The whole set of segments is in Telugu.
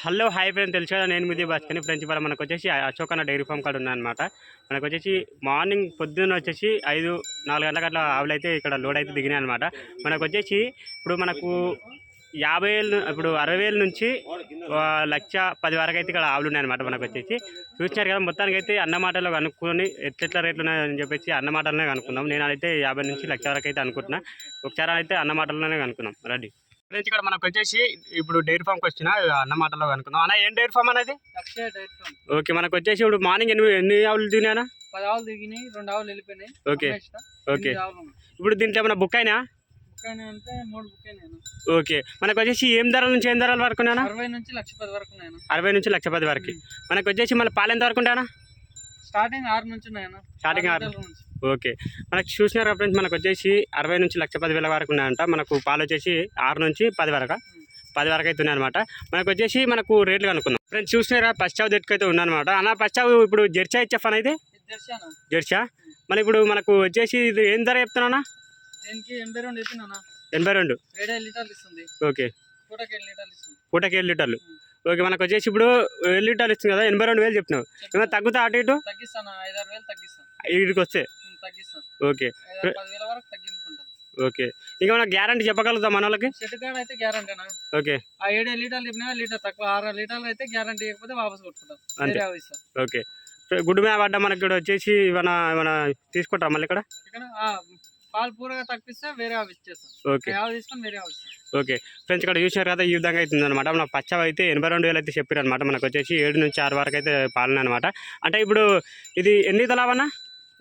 హలో హాయ్ ఫ్రెండ్ తెలుసు కదా నేను మీది బాస్కని ఫ్రెండ్స్. ఇవాళ మనకు వచ్చేసి అశోక్ అన్న డైరీ ఫామ్ కాడ ఉన్నాయన్నమాట మనకు వచ్చేసి మార్నింగ్ పొద్దున్న వచ్చేసి ఐదు నాలుగు గంటలకు అట్లా ఆవులు అయితే ఇక్కడ లోడ్ అయితే దిగినాయి అనమాట మనకు వచ్చేసి ఇప్పుడు మనకు యాభై వేలు ఇప్పుడు అరవై వేల నుంచి లక్ష పది వరకు అయితే ఇక్కడ ఆవులు ఉన్నాయన్నమాట మనకు వచ్చేసి. చూసినారు కదా మొత్తానికి అయితే అన్నమాటలో కనుక్కొని ఎట్లెట్ల రేట్లు ఉన్నాయని చెప్పేసి అన్నమాటలనే కనుక్కున్నాం కనుక్కుందాం. నేను అయితే యాభై నుంచి లక్ష వరకు అయితే అనుకుంటున్నా. ఒకసారి అయితే అన్నమాటలోనే కనుక్కున్నాం రెడీ. ఇక్కడ మనకు వచ్చేసి ఇప్పుడు డైరీ ఫామ్కి వచ్చిన అన్న మాటలో కనుక్కుందాం అన్న ఏం డైరీ ఫామ్ అనేది ఓకే మనకు వచ్చేసి ఇప్పుడు మార్నింగ్ ఎన్ని ఎన్ని ఆవులు తినానా పది ఆవులు దిగినాయి రెండు ఆవులు వెళ్ళిపోయినాయి. ఓకే. ఓకే. ఇప్పుడు దీంట్లో ఏమైనా బుక్ అయినా? ఓకే మనకు వచ్చేసి ఏం ధరల నుంచి ఏం ధరల వరకు అరవై నుంచి లక్ష పది వరకు అరవై నుంచి లక్ష పది వరకు. మనకు వచ్చేసి మళ్ళీ పాలు ఎంత వరకు ఉంటానా స్టార్టింగ్ ఆరు నుంచి స్టార్టింగ్ ఆరు ఓకే. మనకు చూసినారా ఫ్రెండ్స్ మనకు వచ్చేసి అరవై నుంచి లక్ష పది వేల వరకు ఉన్నాయంట. మనకు పాలు వచ్చేసి ఆరు నుంచి పది వరకు. పది వరకు అయితే ఉన్నాయన్నమాట. మనకు వచ్చేసి మనకు రేట్లు కనుక్కుందాం. ఫ్రెండ్స్ చూసినారా? పశ్చావ్ దెట్టుకు అయితే ఉన్నాయన్నమాట. అన్న పశ్చావ్ ఇప్పుడు జెర్సా అనేది ఇది? తెరిచానా జెర్సా మన ఇప్పుడు మనకు వచ్చేసి ఇది ఏం ధర చెప్తున్నా ఎనభై రెండు ఓకే. పూటకి ఏడు లీటర్లు ఏడు ఓకే మనకు వచ్చేసి ఇప్పుడు ఏడు లీటర్లు ఇస్తుంది కదా ఎనభై రెండు వేలు చెప్తున్నావు ఏమైనా తగ్గుతా అటు ఇటు? వీడికి వస్తే? ఓకే. ఓకే. ఇంకా మన గ్యారంటీ చెప్పగలుగుతాం మన వాళ్ళకి? అయితే గ్యారంటీనా ఓకే. ఆ ఏడేడు లీటర్లు చెప్పినా లీటర్ తక్కువ ఆరు లీటర్లు అయితే గ్యారంటీ ఇవ్వకపోతే వాపస్ కొట్టుకుంటాం. అంతే. ఓకే. గుడ్డు మీద పడ్డా మనకి ఇక్కడ వచ్చేసి ఏమైనా ఏమైనా తీసుకుంటాం మళ్ళీ ఇక్కడ? పాలు పూరగా తప్పిస్తే వేరే ఆవు ఇచ్చేస్తాం ఓకే. ఆవు తీసుకొని వేరే ఆవు ఇస్తాం ఓకే. ఫ్రెండ్స్ ఇక్కడ చూసినారు కదా ఈ విధంగా అవుతుంది అనమాట మన పచ్చవి అయితే ఎనభై రెండు వేలు అయితే చెప్పారు అనమాట మనకు వచ్చేసి ఏడు నుంచి ఆరు వరకు అయితే పాలన అనమాట అంటే ఇప్పుడు ఇది ఎన్ని తలావన్నా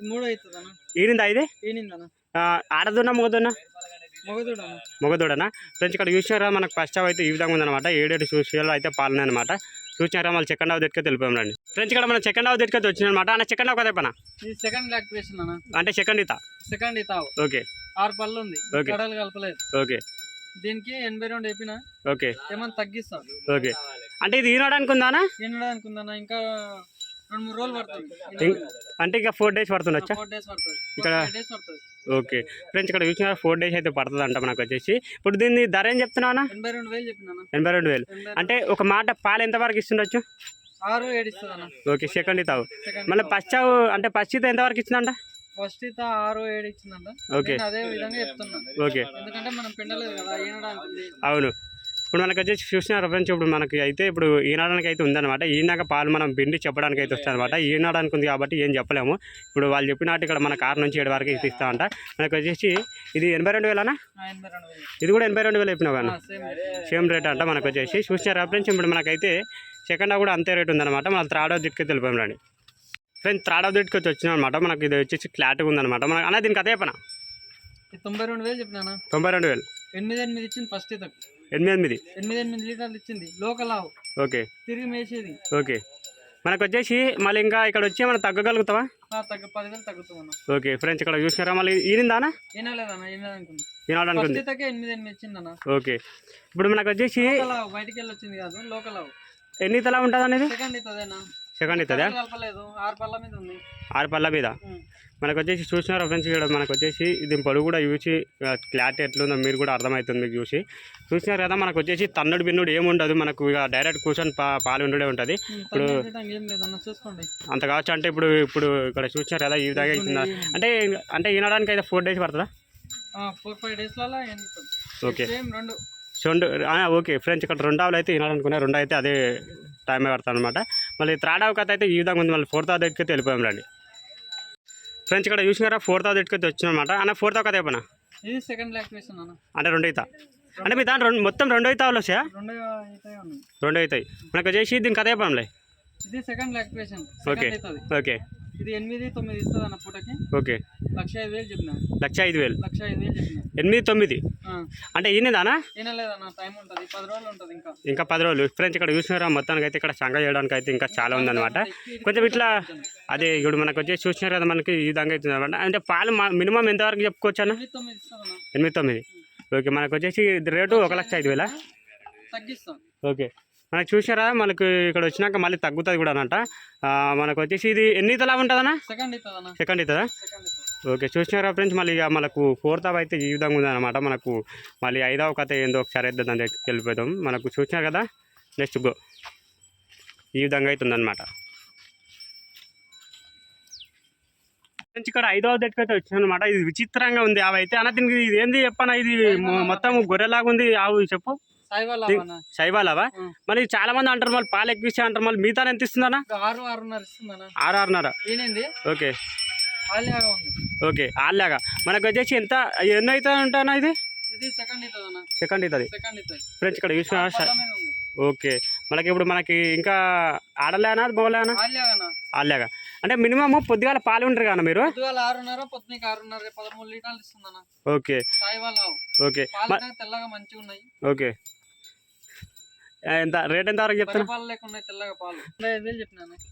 మూడు అవుతుంది ఈనిందా ఇది? ఈనిందన్న ఆడదున్నా మొగదున్నా మొగదూడనా? ఫ్రెండ్స్ ఇక్కడ చూసినారా మనకు ఫస్ట్ అయితే ఈ విధంగా ఉందన్నమాట. ఏడేడు సూషియల్ అయితే పాలన అనమాట చూసినారా? మళ్ళీ సెకండ్ హాఫ్ దగ్గరికి తెలిపాం రండి. ఫ్రెండ్స్ ఇక్కడ మనం సెకండ్ హాఫ్ దగ్గరికి వచ్చిందనమాట అన్న సెకండ్ హాఫ్ కదే సెకండ్ లాక్టివేషన్ అన్న. అంటే సెకండ్ ఇత? సెకండ్ ఇతావు ఓకే. ఆరు పళ్ళు ఉంది. కడలు కలపలేదు. ఓకే. దీనికి ఎనభై రెండు చెప్పిన? ఓకే. ఏమన్నా తగ్గిస్తాం. ఓకే. అంటే ఇది ఈనాడానికి ఉందానా ఈనడానికి ఉందన్న. ఇంకా రెండు మూడు రోజులు పడుతుంది. అంటే ఇక ఫోర్ డేస్ పడుతుండొచ్చా? ఫోర్ డేస్ పడుతుంది. ఇక్కడ- డేస్ పడుతుంది. ఓకే. ఫ్రెండ్స్ ఇక్కడ చూసిన ఫోర్ డేస్ అయితే పడుతుంది అంట మనకు వచ్చేసి. ఇప్పుడు దీన్ని ధర ఏం చెప్తున్నావునా ఎనభై రెండు వేలు ఎనభై రెండు వేలు. అంటే ఒక మాట పాలు ఎంత వరకు ఇస్తుండొచ్చు? ఆరు ఏడు ఓకే సెకండ్ ఇతావు మళ్ళీ పచ్చావు అంటే పచ్చి ఎంత వరకు ఇచ్చిందంట ఫస్ట్ ఇత ఆరు ఏడు ఇచ్చిందంట ఓకే. అదే విధంగా ఓకే. ఎందుకంటే మనం పిండలేదు కదా ఈనడానికి. ఉంది అవును. ఇప్పుడు మనకు వచ్చేసి చూసిన ఫ్రెండ్స్ ఇప్పుడు మనకి అయితే ఇప్పుడు ఈనాడానికి అయితే ఉందన్నమాట ఈనాక పాలు మనం పిండి చెప్పడానికి అయితే వస్తుందన్నమాట ఈనాడానికి ఉంది కాబట్టి ఏం చెప్పలేము. ఇప్పుడు వాళ్ళు చెప్పినట్టు ఇక్కడ మనకు ఆరు నుంచి ఏడు వరకు ఇది ఇస్తామంట మనకు వచ్చేసి ఇది ఎనభై రెండు వేలనా? ఇది కూడా ఎనభై రెండు వేలు చెప్పినావు కానీ సేమ్ రేట్. అంట మనకు వచ్చేసి. చూసిన ఫ్రెండ్స్ ఇప్పుడు మనకైతే సెకండ్ కూడా అంతే రేట్ ఉందన్నమాట. మన హాఫ్ దిట్టుకి తెలిపాం రండి. ఫ్రెండ్స్ థర్డ్ హాఫ్ దిట్టుకి వచ్చినాం అనమాట మనకి ఇది వచ్చేసి క్లారిటీగా ఉందన్నమాట. మనకు అన్న దీనికి అదే పన ఇది తొంభై రెండు వేలు చెప్పినా తొంభై రెండు వేలు. ఎనిమిది ఎనిమిది ఇచ్చింది ఫస్ట్ ఇతకు ఎనిమిది ఎనిమిది. ఎనిమిది ఎనిమిది లీటర్లు ఇచ్చింది. లోకల్ ఆవు. ఓకే. తిరిగి మేసేది. ఓకే. మనకు వచ్చేసి మళ్ళీ ఇంకా ఇక్కడ వచ్చి మనం తగ్గగలుగుతావా? తగ్గ పదివేలు తగ్గుతామన్న. ఓకే. ఫ్రెండ్స్ ఇక్కడ చూసినారా? మళ్ళీ ఈనిందానా? ఫస్ట్ అనుకుంది ఇతకే ఎనిమిది ఎనిమిది ఇచ్చిందన్న. ఓకే. ఇప్పుడు మనకు వచ్చేసి బయటికి వెళ్ళి వచ్చింది కాదు లోకల్ ఆవు. ఎన్ని తల ఉంటుంది అనేది సెకండ్ ఇతదేనా సెకండ్ అవుతుందా? ఆరు పళ్ళ మీద. మనకు వచ్చేసి చూసినారా ఫ్రెండ్స్ ఇక్కడ మనకు వచ్చేసి దీని పొడుగు కూడా చూసి క్లారిటీ ఎట్లుందో మీరు కూడా అర్థమవుతుంది మీకు చూసి. చూసినారు కదా మనకు వచ్చేసి తన్నుడు బిన్నుడు ఏముండదు. మనకు ఇక డైరెక్ట్ కూర్చొని పాలు ఉండే ఉంటుంది. చూసుకోండి. అంత కావచ్చు అంటే ఇప్పుడు ఇప్పుడు ఇక్కడ చూసినారు కదా ఈ విధంగా అవుతుందా అంటే అంటే ఈనడానికి అయితే ఫోర్ డేస్ పడుతుందా? ఫోర్ ఫైవ్ డేస్లలో ఓకే. రెండు రెండు ఓకే ఫ్రెండ్స్ ఇక్కడ రెండు ఆవులు అయితే వినాలనుకున్నా రెండు అయితే అదే టైమే పడతాను అనమాట మళ్ళీ థర్డ్ ఆవు కథ అయితే ఈ విధంగా ఉంది. మళ్ళీ ఫోర్త్ ఆవు దగ్గరికి వెళ్ళిపోయాం రండి. ఫ్రెండ్స్ ఇక్కడ చూసినారా ఫోర్త్ ఆవు దగ్గరికి వచ్చినమాట అన్న ఫోర్త్ కథ అయిపోయినా అంటే రెండు అవుతా అంటే మీ దాంట్లో రెండు మొత్తం రెండు అయితే ఆవులు వచ్చాయా? రెండు అయితే అవుతాయి మనకు వచ్చేసి దీనికి కథ అయిపోయాంలే ఓకే. ఓకే. ఇది ఎనిమిది తొమ్మిది ఇస్తుంది అన్న పూటకి. ఓకే. లక్ష ఐదు వేలు చెప్పిన. లక్ష ఐదు వేలు. లక్ష ఐదు వేలు చెప్పిన. ఎనిమిది తొమ్మిది? అంటే ఈయనదానా? వినలేదన్న టైం ఉంటుంది. పది రోజులు ఉంటుంది ఇంకా. ఇంకా పది రోజులు. ఫ్రెండ్స్ ఇక్కడ చూసినారా? మొత్తానికి అయితే ఇక్కడ సంగ చేయడానికి అయితే ఇంకా చాలా ఉందన్నమాట. కొంచెం ఇట్లా అదే ఇప్పుడు మనకు వచ్చేసి చూసినారు కదా మనకి ఈ విధంగా అవుతుంది అనమాట అంటే పాలు మినిమం ఎంతవరకు చెప్పుకోవచ్చు అన్న? ఎనిమిది తొమ్మిది ఓకే మనకు వచ్చేసి రేటు ఒక లక్ష ఐదు వేలా? తగ్గిస్తాం. ఓకే. మనకు చూసారా మనకు ఇక్కడ వచ్చినాక మళ్ళీ తగ్గుతుంది కూడా అన్నట ఆ, మనకు వచ్చేసి ఇది ఎన్ని తలా ఉంటుందన్నా? సెకండ్ అవుతుంది ఓకే చూసినారా ఫ్రెండ్స్? మళ్ళీ ఇక మనకు ఫోర్త్ అవ్ అయితే ఈ విధంగా ఉందన్నమాట. మనకు మళ్ళీ ఐదవ కథ ఏందో ఒకసారి అయితే దాని దగ్గరికి వెళ్ళిపోతాం మనకు చూసినారు కదా? నెక్స్ట్ గో ఈ విధంగా అవుతుందన్నమాట నుంచి ఇక్కడ ఐదవ దగ్గరికి అయితే వచ్చాను అనమాట ఇది విచిత్రంగా ఉంది అవి అయితే అన్న దీనికి ఇది ఏంది చెప్పనా? ఇది మొత్తం గొర్రెలాగా ఉంది ఆవు చెప్పు. శైవాలవా. మరి చాలా మంది అంటారు మళ్ళీ పాలు ఎక్కువ ఇచ్చే అంటారు మళ్ళీ మిగతా ఎంత ఇస్తుందన్నా ఆరు ఆరున్నర ఇస్తుందన్న. ఆరు ఆరున్నర. ఈనింది ఓకే. ఓకే ఆల్లాగా మనకు వచ్చేసి ఎంత ఎన్ని అవుతుంది అంటానా ఇది? సెకండ్ అవుతుంది. ఫ్రెండ్స్ ఇక్కడ చూసిన ఓకే. మనకి ఇప్పుడు మనకి ఇంకా ఆడలేనా బోలేనా ఆల్లాగా అంటే మినిమం పొద్దుగాల పాలు ఉంటారు కదా మీరు? ఓకే. ఓకే. తెల్లగా మంచిగా ఉన్నాయి ఓకే. ఎంత? రేట్ ఎంత వరకు పాలు.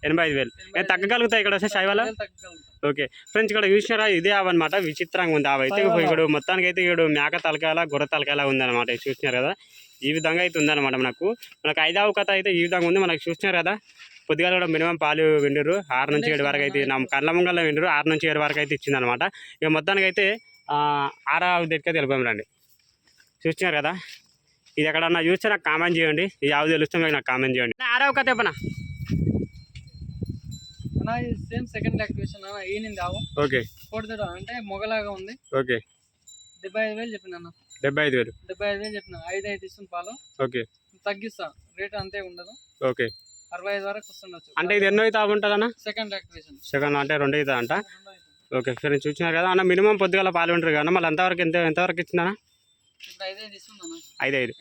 ఎనభై ఐదు వేలు. తగ్గగలుగుతాయి ఇక్కడ వస్తే శైవాల తగ్గగలుగుతా ఓకే. ఫ్రెండ్స్ ఇక్కడ చూసినారా? ఇదే అవన్నమాట విచిత్రంగా ఉంది అవైతే శైవాల. ఇక్కడ మొత్తానికి అయితే ఇక్కడ మేక తలకాయల గొర్రె తలకాయల ఉందన్నమాట. చూసినారు కదా? ఈ విధంగా అయితే ఉందన్నమాట మనకు. మనకు ఐదవ కథ అయితే ఈ విధంగా ఉంది. మనకు చూసినారు కదా? పొద్దుగాల కూడా మినిమం పాలు విండరు ఆరు నుంచి ఏడు వరకు అయితే నా కళ్ళ ముంగల్లో విండరు ఆరు నుంచి ఏడు వరకు అయితే ఇచ్చిందనమాట ఇక మొత్తానికి అయితే ఆ, ఆరవ దగ్గర తెలిపాము రండి. చూసినారు కదా? ఇది ఎక్కడన్నా చూస్తే నాకు కామెంట్ చేయండి. ఈ ఆవు తెలుస్తే మీకు నాకు కామెంట్ చేయండి. ఆరవ కథ చెప్పనా? అన్న ఇది సేమ్ సెకండ్ యాక్టివేషన్ అన్న ఈనింది ఆవు. ఓకే. కోడిదడు అంటే మొగలాగా ఉంది. ఓకే. డెబ్బై ఐదు వేలు చెప్పిన అన్న? డెబ్బై ఐదు వేలు. డెబ్బై ఐదు వేలు చెప్పిన? ఐదు ఐదు ఇస్తుంది పాలు. ఓకే. తగ్గిస్తా. రేట్ అంతే ఉండదు. ఓకే. అరవై ఐదు వరకు వస్తుండొచ్చు. అంటే ఇది ఎన్నో అయితే ఉంటుందన్న? సెకండ్ యాక్టివేషన్ సెకండ్ అంటే రెండు అవుతుంది అంట? ఓకే. సరే చూసినారు కదా? అన్న మినిమం పొద్దుగాల పాలు ఉంటారు కదా మళ్ళీ ఎంతవరకు ఎంత ఎంతవరకు ఇచ్చిందన్న? ఐదు ఐదు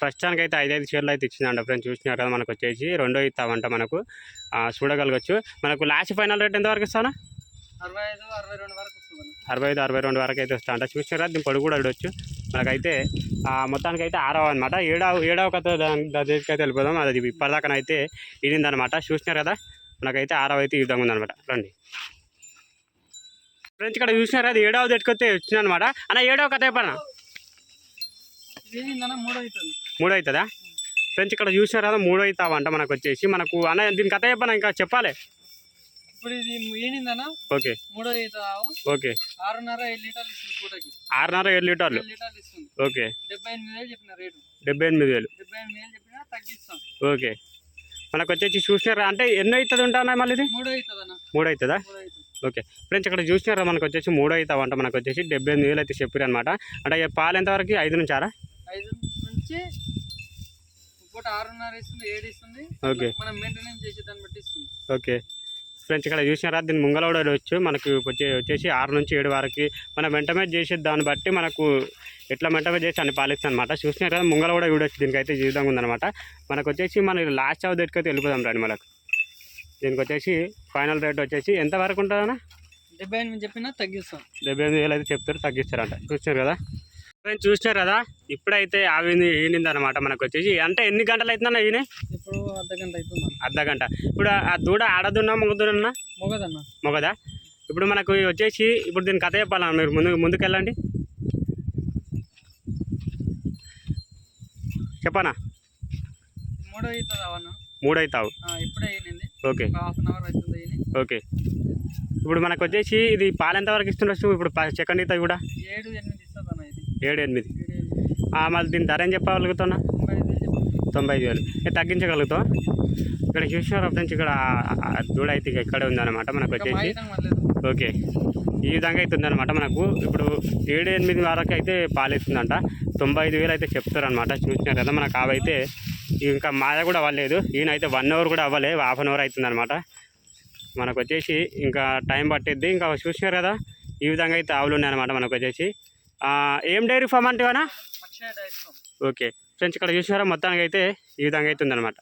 ప్రస్తుతానికి అయితే ఐదు ఐదు. చీరలు అయితే ఇచ్చిందంట ఫ్రెండ్స్. చూసినారు కదా మనకు వచ్చేసి. రెండో ఇస్తామంట మనకు. చూడగలగచ్చు. మనకు లాస్ట్ ఫైనల్ రేట్ ఎంతవరకు ఇస్తానా? అరవై ఐదు అరవై రెండు వరకు వస్తుంది అన్న. అరవై ఐదు అరవై రెండు వరకు అయితే వస్తా అంట చూసినారు? కదా దీని పొడుగు కూడా చూడొచ్చు. మనకైతే మొత్తానికి అయితే ఆరవ అనమాట ఏడవ ఏడవ కథ దాని దగ్గరికి అయితే వెళ్ళిపోదాం అది ఇప్పటిదాకానైతే ఇడిందనమాట చూసినారు కదా? మనకైతే ఆరవ అయితే ఈ విధంగా ఉందన్నమాట. రండి. ఫ్రెండ్స్ ఇక్కడ చూసినారు? అది ఏడవ దగ్గరికి వచ్చింది అనమాట అన్న ఏడవ కథ ఏందన్న మూడో అవుతుంది ఫ్రెండ్స్ ఇక్కడ చూసినారు కదా మూడో అవుతావంట మనకు వచ్చేసి. మనకు అన్న దీని కథ చెప్పనా ఇంకా? చెప్పాలి. ఇప్పుడు ఇది ఈనిందన్న ఓకే. మూడో ఓకే. ఆరున్నర ఐదు లీటర్లు ఇస్తుంది పూటకి. ఆరున్నర ఏడు లీటర్లు. ఏడు లీటర్లు ఇస్తుంది. ఓకే. డెబ్బై ఎనిమిది వేలు చెప్పిన రేటు. డెబ్బై ఎనిమిది వేలు. డెబ్బై ఎనిమిది వేలు చెప్పినా తగ్గిస్తాం. ఓకే. మనకు వచ్చేసి చూసినారా? అంటే ఎన్నో అవుతుంది ఉంటానా మళ్ళీ ఇది మూడో అవుతుంది మూడు ఓకే. ఫ్రెండ్స్ ఇక్కడ చూసినారా? మనకు వచ్చేసి మూడో అవుతావంట మనకు వచ్చేసి డెబ్బై ఎనిమిది వేలు అయితే చెప్పారు అనమాట అంటే పాలు ఎంతవరకు? ఐదు నుంచి ఆరా ఐదు నుంచి ఆరున్నర ఇస్తుంది ఏడు ఇస్తుంది. ఓకే. మనం మెయింటెనెన్స్ చేసే దాన్ని బట్టి ఇస్తుంది. ఓకే. ఫ్రెండ్స్ ఇక్కడ చూసినారా? దీని ముంగల కూడా వచ్చు మనకు వచ్చే వచ్చేసి ఆరు నుంచి ఏడు వరకు మనం వెంటనే చేసే దాన్ని బట్టి మనకు ఎట్లా వెంటనే చేసి అన్ని పాలిస్తాం అనమాట చూసినారు కదా ముంగల కూడా చూడొచ్చు దీనికైతే ఈ విధంగా ఉందన్నమాట. మనకు వచ్చేసి మన లాస్ట్ అవ దగ్గరికి అయితే వెళ్ళిపోదాం రండి మనకు. దీనికి వచ్చేసి ఫైనల్ రేట్ వచ్చేసి ఎంత వరకు ఉంటుందన్నా? డెబ్బై ఎనిమిది చెప్పినా తగ్గిస్తాం. డెబ్బై ఎనిమిది వేలు అయితే చెప్తారు తగ్గిస్తారంట. చూసినారు కదా? ఫ్రెండ్స్ చూసినారు కదా ఇప్పుడైతే ఆవింది ఈనింది అనమాట మనకు వచ్చేసి అంటే ఎన్ని గంటలు అవుతుందన్న ఈయన ఇప్పుడు అర్ధ గంట అవుతుంది అన్న. అర్ధ గంట. ఇప్పుడు ఆ దూడ ఆడదున్నా మగదున్నా మొగదన్న. మగదా? ఇప్పుడు మనకు వచ్చేసి ఇప్పుడు దీని కథ చెప్పాలన్నా మీరు? ముందు ముందుకు వెళ్ళండి చెప్పనా మూడో అవుతావు ఓకే. ఓకే. ఇప్పుడు మనకు వచ్చేసి ఇది పాలు ఎంతవరకు ఇస్తుండొచ్చు? ఇప్పుడు సెకండ్ అవుతాయి కూడా? ఏడు ఎనిమిది ఇస్తుంది అన్న ఇది ఏడు ఎనిమిది ఏడు ఎనిమిది ఆ, మళ్ళీ దీని ధర ఏం చెప్పగలుగుతున్నా తొంభై ఐదు వేలు. తగ్గించగలుగుతాం ఇక్కడ చూసినారు ఫ్రెండ్స్ ఇక్కడ ఆ- ఆ దూడ అయితే ఇక ఇక్కడే ఉందన్నమాట మనకు వచ్చేసి. ఓకే. ఈ విధంగా అయితే ఉందన్నమాట మనకు. ఇప్పుడు ఏడు ఎనిమిది వరకు అయితే పాలిస్తుందంట. తొంభై ఐదు వేలు అయితే చెప్తారనమాట చూసినారు కదా మనకు అవైతే ఇంకా మాద కూడా అవ్వలేదు. ఈయన అయితే వన్ అవర్ కూడా అవ్వలే హాఫ్ అన్ అవర్ అవుతుందన్నమాట. మనకు వచ్చేసి ఇంకా టైం పట్టిద్ది. ఇంకా చూసినారు కదా ఈ విధంగా అయితే ఆవులు ఉన్నాయన్నమాట మనకు వచ్చేసి. ఏం డైరీ ఫామ్ అంటే ఓకే. ఫ్రెండ్స్ ఇక్కడ చూసినారా మొత్తానికి అయితే ఈ విధంగా అయితే ఉందన్నమాట